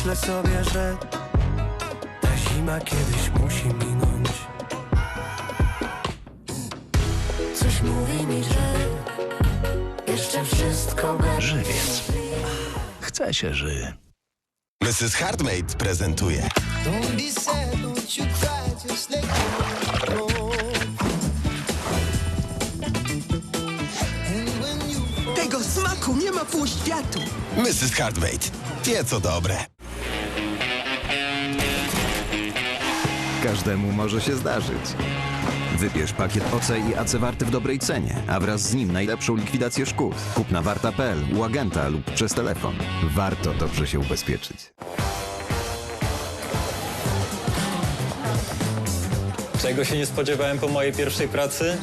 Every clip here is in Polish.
Myślę sobie, że ta zima kiedyś musi minąć. Coś mówi mi, że jeszcze wszystko będzie. Żywiec. Chce się ży. Mrs. Hardmate prezentuje Don't be sad, don't you cry, just let go. And when you Tego smaku nie ma pół światu. Mrs. Hardmate. Wie co dobre. Każdemu może się zdarzyć. Wybierz pakiet OC i AC Warty w dobrej cenie, a wraz z nim najlepszą likwidację szkód. Kup na warta.pl, u agenta lub przez telefon. Warto dobrze się ubezpieczyć. Czego się nie spodziewałem po mojej pierwszej pracy?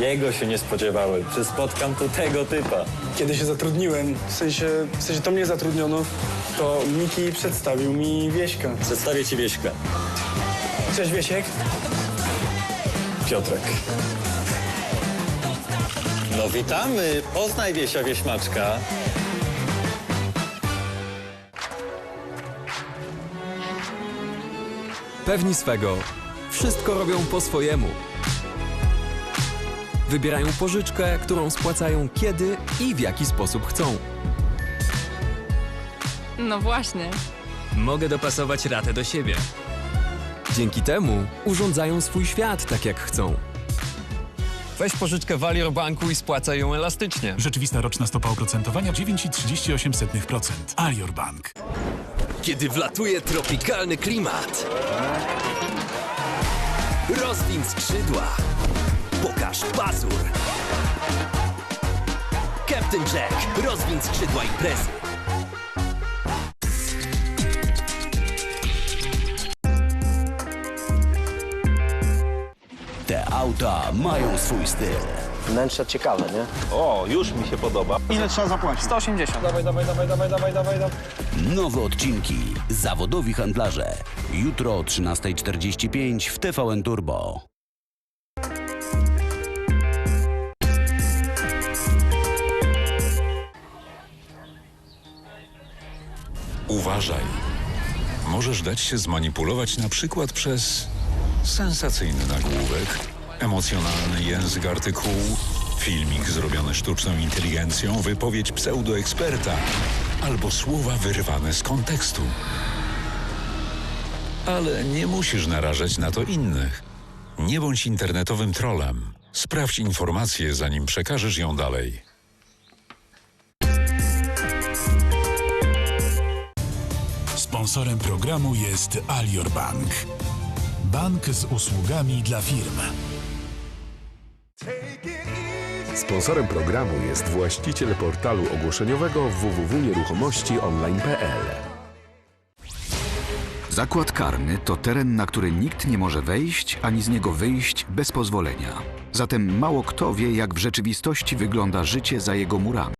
Jego się nie spodziewałem, że spotkam tu tego typa. Kiedy się zatrudniłem, w sensie, w sensie to mnie zatrudniono, to Miki przedstawił mi Wieśka. Przedstawię ci Wieśka. Cześć Wiesiek. Piotrek. No witamy, poznaj Wiesia Wieśmaczka. Pewni swego. Wszystko robią po swojemu. Wybierają pożyczkę, którą spłacają kiedy i w jaki sposób chcą. No właśnie. Mogę dopasować ratę do siebie. Dzięki temu urządzają swój świat tak jak chcą. Weź pożyczkę w Alior Banku i spłacaj ją elastycznie. Rzeczywista roczna stopa oprocentowania 9,38%. Alior Bank. Kiedy wlatuje tropikalny klimat. Rozwin skrzydła. Pokaż pazur. Captain Jack. Rozwin skrzydła imprezy. Te auta mają swój styl. Wnętrze ciekawe, nie? O, już mi się podoba. Ile trzeba zapłacić? 180. Dawaj, dawaj, dawaj, dawaj, dawaj, dawaj, dawaj. Nowe odcinki. Zawodowi handlarze. Jutro o 13.45 w TVN Turbo. Uważaj. Możesz dać się zmanipulować na przykład przez sensacyjny nagłówek, emocjonalny język artykułu, filmik zrobiony sztuczną inteligencją, wypowiedź pseudoeksperta albo słowa wyrwane z kontekstu. Ale nie musisz narażać na to innych. Nie bądź internetowym trolem. Sprawdź informację, zanim przekażesz ją dalej. Sponsorem programu jest Alior Bank. Bank z usługami dla firm. Sponsorem programu jest właściciel portalu ogłoszeniowego www.nieruchomościonline.pl. Zakład karny to teren, na który nikt nie może wejść ani z niego wyjść bez pozwolenia. Zatem mało kto wie, jak w rzeczywistości wygląda życie za jego murami.